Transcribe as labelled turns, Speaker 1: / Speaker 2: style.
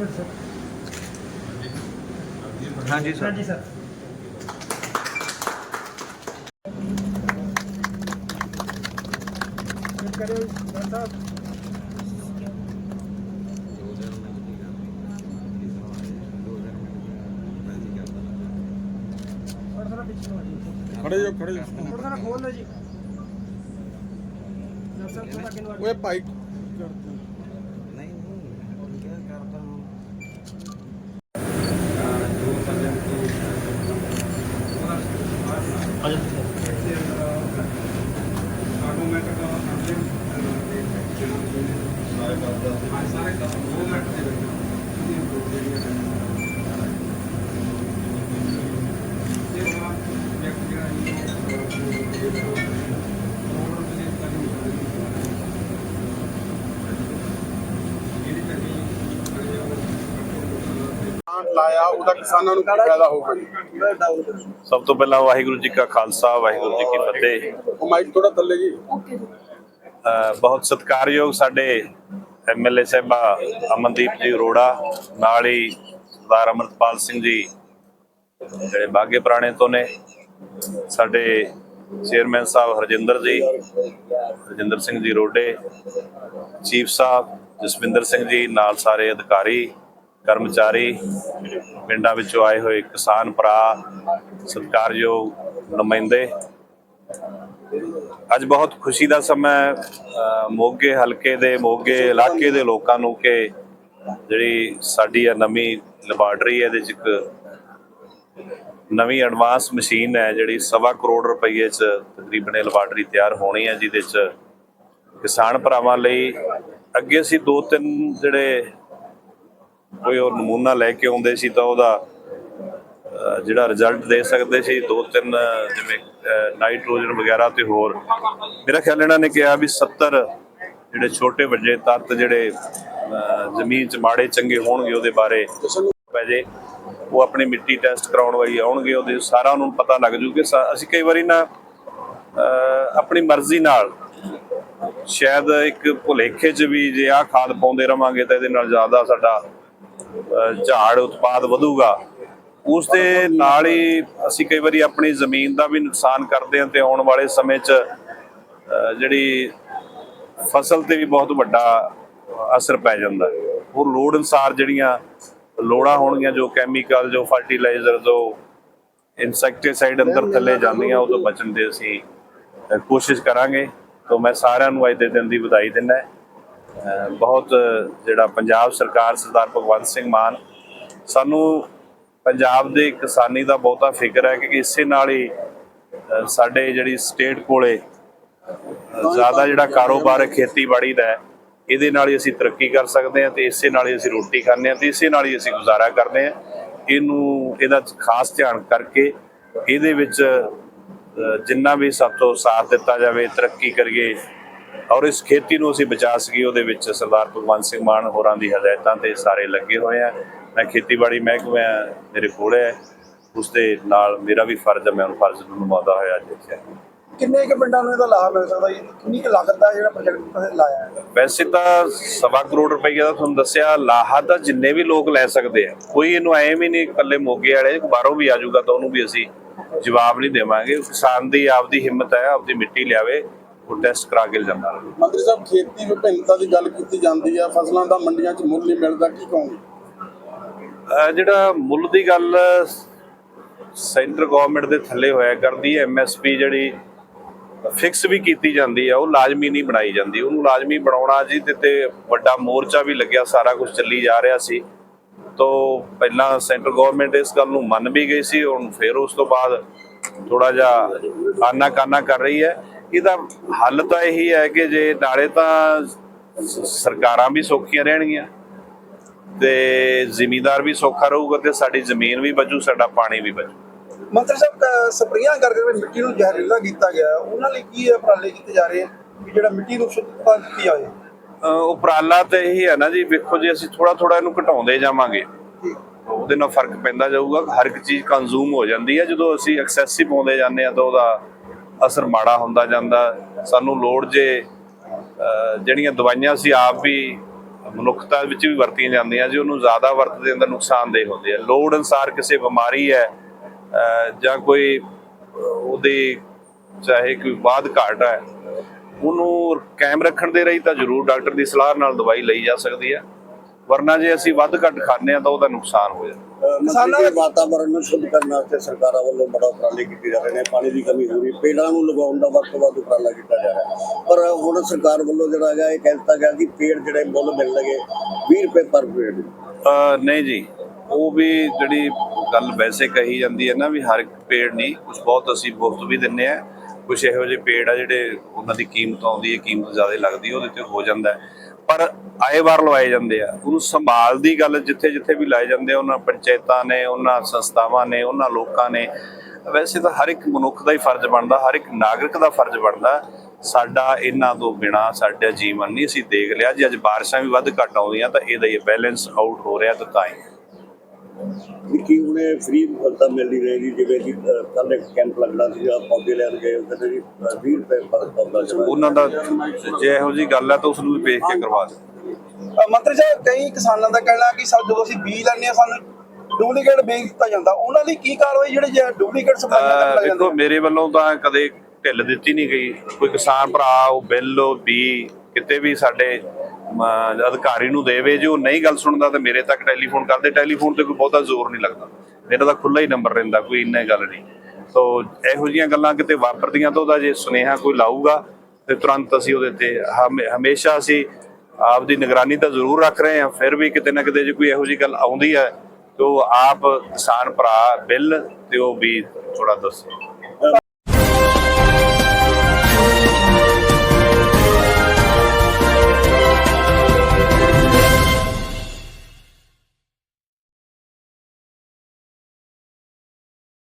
Speaker 1: Minute sir.
Speaker 2: ਹਾਂਜੀ sir.
Speaker 1: ਹਾਂਜੀ sir. Check ਕਰਿਓ ਡਾਕਟਰ ਸਾਹਿਬ। ਥੋੜਾ ਥੋੜਾ ਪਿੱਛੇ ਹੋ ਜੀ
Speaker 3: ਖੜੇ ਜੋ ਖੜੇ ਜੋ
Speaker 1: ਥੋੜਾ ਥੋੜਾ ਖੋਲ ਲਓ ਜੀ। ਸਾਹਿਬ ਥੋੜਾ ਆ
Speaker 3: ਓਏ ਭਾਈ। ਲਾਇਆ ਉਹਦਾ ਕਿਸਾਨਾਂ ਨੂੰ ਕੀ ਫਾਇਦਾ ਹੋਊਗਾ ਜੀ?
Speaker 4: ਸਭ ਤੋਂ ਪਹਿਲਾਂ ਵਾਹਿਗੁਰੂ ਜੀ ਕਾ ਖਾਲਸਾ ਵਾਹਿਗੁਰੂ ਜੀ ਕੀ ਫਤਿਹ।
Speaker 3: ਉਹ ਮਾਈਕ ਥੋੜਾ ਥੱਲੇ ਜੀ।
Speaker 4: ਬਹੁਤ ਸਤਿਕਾਰਯੋਗ ਸਾਡੇ ਐਮਐਲਏ ਸਾਹਿਬਾ ਅਮਨਦੀਪ ਜੀ ਅਰੋੜਾ ਨਾਲ ਹੀ ਸਰਦਾਰ ਅਮਰਪਾਲ ਸਿੰਘ ਜੀ ਜਿਹੜੇ ਬਾਗੇ ਪੁਰਾਣੇ ਤੋਂ ਨੇ ਸਾਡੇ ਚੇਅਰਮੈਨ ਸਾਹਿਬ ਹਰਜਿੰਦਰ ਜੀ ਹਰਜਿੰਦਰ ਸਿੰਘ ਜੀ ਰੋਡੇ ਚੀਫ ਸਾਹਿਬ ਜਸਵਿੰਦਰ ਸਿੰਘ ਜੀ ਨਾਲ ਸਾਰੇ ਅਧਿਕਾਰੀ ਕਰਮਚਾਰੀ ਪਿੰਡਾਂ ਵਿੱਚੋਂ ਆਏ ਹੋਏ ਕਿਸਾਨ ਭਰਾ, ਸਤਿਕਾਰਯੋਗ ਨੁਮਾਇੰਦੇ। ਅੱਜ ਬਹੁਤ ਖੁਸ਼ੀ ਦਾ ਸਮਾਂ ਮੋਗੇ ਹਲਕੇ ਦੇ, ਮੋਗੇ ਇਲਾਕੇ ਦੇ ਲੋਕਾਂ ਨੂੰ ਕਿ ਜਿਹੜੀ ਸਾਡੀ ਇਹ ਨਵੀਂ ਲੈਬਾਰਟਰੀ ਹੈ, ਇਹਦੇ ਚ ਇੱਕ ਨਵੀਂ ਐਡਵਾਂਸ ਮਸ਼ੀਨ ਹੈ, ਜਿਹੜੀ ਸਵਾ ਕਰੋੜ ਰੁਪਏ ਚ ਤਕਰੀਬਨ ਇਹ ਲੈਬਾਰਟਰੀ ਤਿਆਰ ਹੋਣੀ ਹੈ, ਜਿਹਦੇ ਚ ਕਿਸਾਨ ਭਰਾਵਾਂ ਲਈ ਅੱਗੇ ਅਸੀਂ ਦੋ ਤਿੰਨ ਜਿਹੜੇ ਕੋਈ ਉਹ ਨਮੂਨਾ ਲੈ ਕੇ ਆਉਂਦੇ ਸੀ ਤਾਂ ਉਹਦਾ ਜਿਹੜਾ ਰਿਜ਼ਲਟ ਦੇ ਸਕਦੇ ਸੀ, ਦੋ ਤਿੰਨ, ਜਿਵੇਂ ਨਾਈਟ੍ਰੋਜਨ ਵਗੈਰਾ ਤੇ ਹੋਰ। ਮੇਰਾ ਖਿਆਲ ਇਹਨਾਂ ਨੇ ਕਿਹਾ ਵੀ 70 ਜਿਹੜੇ ਛੋਟੇ ਵੱਡੇ ਤੱਤ ਜਿਹੜੇ ਜ਼ਮੀਨ 'ਚ ਮਾੜੇ ਚੰਗੇ ਹੋਣਗੇ ਉਹਦੇ ਬਾਰੇ ਪੈ ਜੇ, ਉਹ ਆਪਣੀ ਮਿੱਟੀ ਟੈਸਟ ਕਰਾਉਣ ਵਾਲੀ ਆਉਣਗੇ, ਉਹਦੇ ਸਾਰਾ ਉਹਨਾਂ ਨੂੰ ਪਤਾ ਲੱਗ ਜੂ ਕਿ ਅਸੀਂ ਕਈ ਵਾਰੀ ਨਾ, ਅਹ, ਆਪਣੀ ਮਰਜ਼ੀ ਨਾਲ ਸ਼ਾਇਦ ਇੱਕ ਭੁਲੇਖੇ 'ਚ ਵੀ ਜੇ ਆਹ ਖਾਦ ਪਾਉਂਦੇ ਰਵਾਂਗੇ ਤਾਂ ਇਹਦੇ ਨਾਲ ਜ਼ਿਆਦਾ ਸਾਡਾ ਝਾੜ ਉਤਪਾਦ ਵਧੂਗਾ, ਉਸ ਦੇ ਨਾਲ ਹੀ ਅਸੀਂ ਕਈ ਵਾਰੀ ਆਪਣੀ ਜ਼ਮੀਨ ਦਾ ਵੀ ਨੁਕਸਾਨ ਕਰਦੇ ਹਾਂ ਤੇ ਆਉਣ ਵਾਲੇ ਸਮੇਂ 'ਚ ਜਿਹੜੀ ਫਸਲ ਤੇ ਵੀ ਬਹੁਤ ਵੱਡਾ ਅਸਰ ਪੈ ਜਾਂਦਾ। ਹੈ ਉਹ ਲੋੜ ਅਨਸਾਰ ਜਿਹੜੀਆਂ ਲੋੜਾਂ ਹੋਣਗੀਆਂ, ਜੋ ਕੈਮੀਕਲ ਜੋ ਫਰਟੀਲਾਈਜ਼ਰ ਜੋ ਇਨਸੈਕਟੀਸਾਈਡ ਅੰਦਰ ਥੱਲੇ ਜਾਂਦੀਆਂ, ਉਹ ਤੋਂ ਬਚਣ ਦੇ ਅਸੀਂ ਕੋਸ਼ਿਸ਼ ਕਰਾਂਗੇ। ਤੋਂ ਮੈਂ ਸਾਰਿਆਂ ਨੂੰ ਅੱਜ ਦੇ ਦਿਨ ਦੀ ਵਧਾਈ ਦਿੰਦਾ ਬਹੁਤ ਜਿਹੜਾ ਪੰਜਾਬ ਸਰਕਾਰ ਸਰਦਾਰ ਭਗਵੰਤ ਸਿੰਘ ਮਾਨ ਸਾਨੂੰ ਪੰਜਾਬ ਦੇ ਕਿਸਾਨੀ ਦਾ ਬਹੁਤਾ ਫਿਕਰ ਹੈ ਕਿ ਇਸੇ ਨਾਲ ਹੀ ਸਾਡੇ ਜਿਹੜੀ ਸਟੇਟ ਕੋਲੇ ਜ਼ਿਆਦਾ ਜਿਹੜਾ ਕਾਰੋਬਾਰ ਹੈ ਖੇਤੀਬਾੜੀ ਦਾ ਇਹਦੇ ਨਾਲ ਹੀ ਅਸੀਂ ਤਰੱਕੀ ਕਰ ਸਕਦੇ ਹਾਂ ਤੇ ਇਸੇ ਨਾਲ ਹੀ ਅਸੀਂ ਰੋਟੀ ਖਾਂਦੇ ਹਾਂ ਤੇ ਇਸੇ ਨਾਲ ਹੀ ਅਸੀਂ ਗੁਜ਼ਾਰਾ ਕਰਦੇ ਹਾਂ। ਇਹਨੂੰ ਇਹਦਾ ਖਾਸ ਧਿਆਨ ਕਰਕੇ ਇਹਦੇ ਵਿੱਚ ਜਿੰਨਾ ਵੀ ਸਾਤੋਂ ਸਾਥ ਦਿੱਤਾ ਜਾਵੇ ਤਰੱਕੀ ਕਰੀਏ ਔਰ ਇਸ ਖੇਤੀ ਨੂੰ ਅਸੀਂ ਬਚਾ ਸਕੀਏ ਉਹਦੇ ਵਿੱਚ ਸਰਦਾਰ ਭਗਵੰਤ ਸਿੰਘ ਮਾਨ ਹੋਰਾਂ ਦੀ ਹਦਾਇਤਾਂ ਤੇ ਸਾਰੇ ਲੱਗੇ ਹੋਏ ਆ। ਮੈਂ ਖੇਤੀਬਾੜੀ ਮਹਿਕਮਾ ਮੇਰੇ ਕੋਲ ਹੈ ਉਸ ਦੇ ਨਾਲ ਮੇਰਾ ਵੀ ਫਰਜ਼ ਹੈ ਮੈਂ ਉਹ ਫਰਜ਼ ਨੂੰ ਨਿਭਾਉਂਦਾ ਹੋਇਆ ਆਇਆ।
Speaker 5: ਕਿੰਨੇ ਕੁ ਪਿੰਡਾਂ ਨੂੰ ਇਹਦਾ ਲਾਭ ਮਿਲ ਸਕਦਾ ਜੀ? ਕਿੰਨੀ ਕੁ ਲਾਗਤ ਦਾ ਜਿਹੜਾ ਪ੍ਰੋਜੈਕਟ ਤੁਸੀਂ ਲਾਇਆ ਹੈ?
Speaker 4: ਵੈਸੇ ਤਾਂ ਸਵਾ ਕਰੋੜ ਰੁਪਏ ਦਾ ਤੁਹਾਨੂੰ ਦੱਸਿਆ ਲਾਹਾ ਤਾਂ ਜਿੰਨੇ ਵੀ ਲੋਕ ਲੈ ਸਕਦੇ ਆ ਕੋਈ ਇਹਨੂੰ ਐਂ ਵੀ ਨਹੀਂ ਇਕੱਲੇ ਮੋਗੇ ਵਾਲੇ ਬਾਹਰੋਂ ਵੀ ਆ ਜਾਊਗਾ ਤਾਂ ਉਹਨੂੰ ਵੀ ਅਸੀਂ ਜਵਾਬ ਨਹੀਂ ਦੇਵਾਂਗੇ। ਕਿਸਾਨ ਦੀ ਆਪਦੀ ਹਿੰਮਤ ਹੈ ਆਪਦੀ ਮਿੱਟੀ ਲਿਆਵੇ। ਉਹ ਟੈਸਟ ਕਰਾ ਕੇ ਜਾਂਦਾ
Speaker 3: ਮੰਤਰੀ ਸਾਹਿਬ ਖੇਤੀ ਵਿਭਿੰਨਤਾ ਦੀ ਗੱਲ ਕੀਤੀ ਜਾਂਦੀ ਆ ਫਸਲਾਂ ਦਾ ਮੰਡੀਆਂ 'ਚ ਮੁੱਲ ਨਹੀਂ ਮਿਲਦਾ ਕੀ ਕਹੋਗੇ?
Speaker 4: ਜਿਹੜਾ ਮੁੱਲ ਦੀ ਗੱਲ ਸੈਂਟਰ ਗਵਰਨਮੈਂਟ ਦੇ ਥੱਲੇ ਹੋਇਆ ਕਰਦੀ ਹੈ ਐਮਐਸਪੀ ਜਿਹੜੀ ਫਿਕਸ ਵੀ ਕੀਤੀ ਜਾਂਦੀ ਹੈ ਉਹ ਲਾਜ਼ਮੀ ਨਹੀਂ ਬਣਾਈ ਜਾਂਦੀ। ਉਹਨੂੰ ਲਾਜ਼ਮੀ ਬਣਾਉਣਾ ਜੀ ਤੇ ਤੇ ਵੱਡਾ ਮੋਰਚਾ ਵੀ ਲੱਗਿਆ ਸਾਰਾ ਕੁਝ ਚੱਲੀ ਜਾ ਰਿਹਾ ਸੀ। ਤੋਂ ਪਹਿਲਾਂ ਸੈਂਟਰ ਗਵਰਨਮੈਂਟ ਇਸ ਗੱਲ ਨੂੰ ਮੰਨ ਵੀ ਗਈ ਸੀ ਹੁਣ ਫਿਰ ਉਸ ਤੋਂ ਬਾਅਦ ਥੋੜਾ ਜਿਹਾ ਆਨਾ ਕਾਨਾ ਕਰ ਰਹੀ ਹੈ। ਇਹਦਾ ਹੱਲ ਤਾਂ ਇਹੀ ਹੈ ਕਿ ਜੇ ਨਾਲੇ ਤਾਂ ਸਰਕਾਰਾਂ ਵੀ ਸੌਖੀਆਂ ਰਹਿਣਗੀਆਂ ਤੇ ਜ਼ਿਮੀਦਾਰ ਵੀ ਸੌਖਾ ਰਹੂਗਾ ਤੇ ਸਾਡੀ ਜ਼ਮੀਨ ਵੀ ਬਚੂ ਸਾਡਾ ਪਾਣੀ ਵੀ ਬਚੂ।
Speaker 5: ਮੰਤਰੀ ਸਾਹਿਬ ਸਪਰੇਆਂ ਕਰਕੇ ਮਿੱਟੀ ਨੂੰ ਜ਼ਹਿਰੀਲਾ ਕੀਤਾ ਗਿਆ। ਉਹਨਾਂ ਲਈ ਕੀ ਉਪਰਾਲੇ ਕੀਤੇ ਜਾ ਰਹੇ ਆ? ਕਿ ਜਿਹੜਾ ਮਿੱਟੀ ਨੂੰ ਸ਼ੁੱਧਤਾ ਦਿੱਤੀ
Speaker 4: ਅਹ ਉਪਰਾਲਾ ਤੇ ਇਹੀ ਹੈ ਨਾ ਜੀ ਵੇਖੋ ਜੇ ਅਸੀਂ ਥੋੜਾ ਥੋੜਾ ਇਹਨੂੰ ਘਟਾਉਂਦੇ ਜਾਵਾਂਗੇ। ਉਹਦੇ ਨਾਲ ਫ਼ਰਕ ਪੈਂਦਾ ਜਾਊਗਾ। ਹਰ ਇੱਕ ਚੀਜ਼ ਕੰਜ਼ੂਮ ਹੋ ਜਾਂਦੀ ਹੈ। ਜਦੋਂ ਅਸੀਂ ਐਕਸੈਸਿਵ ਪਾਉਂਦੇ ਜਾਂਦੇ ਆ ਤਾਂ ਉਹਦਾ ਅਸਰ ਮਾੜਾ ਹੁੰਦਾ ਜਾਂਦਾ। ਸਾਨੂੰ ਲੋੜ ਜੇ ਜਿਹੜੀਆਂ ਦਵਾਈਆਂ ਸੀ ਆਪ ਵੀ ਮਨੁੱਖਤਾ ਵਿੱਚ ਵੀ ਵਰਤੀਆਂ ਜਾਂਦੀਆਂ ਜੀ, ਉਹਨੂੰ ਜ਼ਿਆਦਾ ਵਰਤਦੇ ਅੰਦਰ ਨੁਕਸਾਨਦੇਹ ਹੁੰਦੇ ਆ। ਲੋੜ ਅਨਸਾਰ ਕਿਸੇ ਬਿਮਾਰੀ ਹੈ ਜਾਂ ਕੋਈ ਅਹ ਉਹਦੀ ਚਾਹੇ ਕੋਈ ਬਾਦ ਘਾਟ ਹੈ, ਉਹਨੂੰ ਕਾਇਮ ਰੱਖਣ ਦੇ ਲਈ ਤਾਂ ਜ਼ਰੂਰ ਡਾਕਟਰ ਦੀ ਸਲਾਹ ਨਾਲ ਦਵਾਈ ਲਈ ਜਾ ਸਕਦੀ ਹੈ। ਵਰਨਾ ਜੇ ਅਸੀਂ ਵੱਧ ਘੱਟ ਖਾਂਦੇ ਆ ਤਾਂ ਉਹਦਾ ਨੁਕਸਾਨ ਹੋ ਜਾਂਦਾ।
Speaker 3: ਕਿਸਾਨਾਂ ਦੇ ਵਾਤਾਵਰਣ ਨੂੰ ਸ਼ੁੱਧ ਕਰਨ ਵਾਸਤੇ ਸਰਕਾਰਾਂ ਵੱਲੋਂ ਬੜਾ ਉਪਰਾਲੇ ਕੀਤੇ ਜਾ ਰਹੇ ਨੇ ਪਾਣੀ ਦੀ ਕਮੀ ਹੋ ਰਹੀ ਪੇੜਾਂ ਨੂੰ ਲਗਾਉਣ ਦਾ ਵੱਧ ਤੋਂ ਵੱਧ ਉਪਰਾਲਾ ਕੀਤਾ ਜਾ ਰਿਹਾ ਹੈ। ਪਰ ਹੁਣ ਸਰਕਾਰ ਵੱਲੋਂ ਜਿਹੜਾ ਹੈਗਾ ਇਹ ਕਹਿ ਦਿੱਤਾ ਗਿਆ ਕਿ ਪੇੜ ਜਿਹੜੇ ਮੁੱਲ ਮਿਲ ਲਗੇ 20 ਰੁਪਏ ਪਰ ਪੇੜ
Speaker 4: ਨਹੀਂ ਜੀ ਉਹ ਵੀ ਜਿਹੜੀ ਗੱਲ ਵੈਸੇ ਕਹੀ ਜਾਂਦੀ ਹੈ ਨਾ ਵੀ ਹਰ ਇੱਕ ਪੇੜ ਨਹੀਂ ਕੁਝ ਬਹੁਤ ਅਸੀਂ ਮੁਫਤ ਵੀ ਦਿੰਨੇ ਆ ਕੁਝ ਇਹੋ ਜਿਹੇ ਪੇੜ ਆ ਜਿਹੜੇ ਉਹਨਾਂ ਦੀ ਕੀਮਤ ਆਉਂਦੀ ਹੈ ਕੀਮਤ ਜ਼ਿਆਦਾ ਲੱਗਦੀ ਉਹਦੇ ਤੇ ਹੋ ਜਾਂਦਾ ਹੈ ਪਰ ਆਏ ਵਾਰ ਲਵਾਏ ਜਾਂਦੇ ਆ। ਉਹਨੂੰ ਸੰਭਾਲ ਦੀ ਗੱਲ ਜਿੱਥੇ ਜਿੱਥੇ ਵੀ ਲਾਏ ਜਾਂਦੇ ਉਹਨਾਂ ਪੰਚਾਇਤਾਂ ਨੇ, ਉਹਨਾਂ ਸੰਸਥਾਵਾਂ ਨੇ, ਉਹਨਾਂ ਲੋਕਾਂ ਨੇ। ਵੈਸੇ ਤਾਂ ਹਰ ਇੱਕ ਮਨੁੱਖ ਦਾ ਹੀ ਫਰਜ਼ ਬਣਦਾ, ਹਰ ਇੱਕ ਨਾਗਰਿਕ ਦਾ ਫਰਜ਼ ਬਣਦਾ। ਸਾਡਾ ਇਹਨਾਂ ਤੋਂ ਬਿਨਾ ਸਾਡਾ ਜੀਵਨ ਨਹੀਂ ਅਸੀਂ ਦੇਖ ਲਿਆ। ਜੇ ਅੱਜ ਬਾਰਿਸ਼ਾਂ ਵੀ ਵੱਧ ਘੱਟ ਆਉਂਦੀਆਂ ਤਾਂ ਇਹਦਾ ਹੀ ਬੈਲੈਂਸ ਆਊਟ ਹੋ ਰਿਹਾ ਤਾਂ ਤਾਂ ਹੀ।
Speaker 3: ਕੀ ਹੁਣੇ ਫ੍ਰੀ ਤਾਂ ਮਿਲ ਨਹੀਂ ਰਹੀ ਜਿਵੇਂ ਕਿ ਕੱਲ ਇੱਕ ਕੈਂਪ ਲੱਗਣਾ ਸੀਗਾ ਪੌਦੇ ਲੈਣ ਗਏ ਉਹਦੇ ਜੀ 20 ਰੁਪਏ ਪਰ ਪੌਦਾ
Speaker 4: ਉਹਨਾਂ ਦਾ ਜੇ ਇਹੋ ਜੀ ਗੱਲ ਹੈ ਤਾਂ ਉਸ ਨੂੰ ਵੀ ਵੇਖ ਕੇ ਕਰਵਾ ਦੇ
Speaker 5: ਮੰਤਰੀ ਸਾਹਿਬ ਕਈ ਕਿਸਾਨਾਂ ਦਾ ਕਹਿਣਾ ਕਿ ਸਾ ਜਦੋਂ ਅਸੀਂ ਬੀਜ ਲੈਂਦੇ ਹਾਂ ਸਾਨੂੰ ਡੁਪਲੀਕੇਟ ਬੀਜ ਦਿੱਤਾ ਜਾਂਦਾ। ਉਹਨਾਂ ਦੀ ਕੀ ਕਾਰਵਾਈ ਜਿਹੜੇ ਜੇ ਡੁਪਲੀਕੇਟ ਸਪਲਾਈਆਂ ਕਰਨ ਲੱਗ ਜਾਂਦੇ
Speaker 4: ਦੇਖੋ ਮੇਰੇ ਵੱਲੋਂ ਤਾਂ ਕਦੇ ਢਿੱਲ ਦਿੱਤੀ ਨਹੀਂ ਗਈ। ਕੋਈ ਕਿਸਾਨ ਭਰਾ ਉਹ ਬਿੱਲ ਉਹ ਵੀ ਕਿਤੇ ਵੀ ਸਾਡੇ ਅਧਿਕਾਰੀ ਨੂੰ ਦੇਵੇ, ਜੇ ਉਹ ਨਹੀਂ ਗੱਲ ਸੁਣਦਾ ਤਾਂ ਮੇਰੇ ਤੱਕ ਟੈਲੀਫੋਨ ਕਰਦੇ ਟੈਲੀਫੋਨ ਤੇ ਕੋਈ ਬਹੁਤਾ ਜ਼ੋਰ ਨਹੀਂ ਲੱਗਦਾ। ਮੇਰਾ ਤਾਂ ਖੁੱਲਾ ਹੀ ਨੰਬਰ ਰਹਿੰਦਾ, ਕੋਈ ਇੰਨਾ ਗੱਲ ਨਹੀਂ। ਸੋ ਇਹੋ ਜੀਆਂ ਗੱਲਾਂ ਕਿਤੇ ਵਾਪਰਦੀਆਂ ਤਾਂ ਉਹਦਾ ਜੇ ਸੁਨੇਹਾ ਕੋਈ ਲਾਊਗਾ, ਤੇ ਤੁਰੰਤ ਅਸੀਂ ਉਹਦੇ ਤੇ ਹਮੇ- ਹਮੇਸ਼ਾ ਅਸੀਂ ਆਪ ਦੀ ਨਿਗਰਾਨੀ ਤਾਂ ਜ਼ਰੂਰ ਰੱਖ ਰਹੇ ਹਾਂ, ਫਿਰ ਵੀ ਕਿਤੇ ਨਾ ਕਿਤੇ ਜੇ ਕੋਈ ਇਹੋ ਜੀ ਗੱਲ ਆਉਂਦੀ ਹੈ, ਤੇ ਉਹ ਆਪ ਕਿਸਾਨ ਭਰਾ ਬਿੱਲ ਤੇ ਉਹ ਵੀ ਥੋੜਾ ਦੱਸੋ।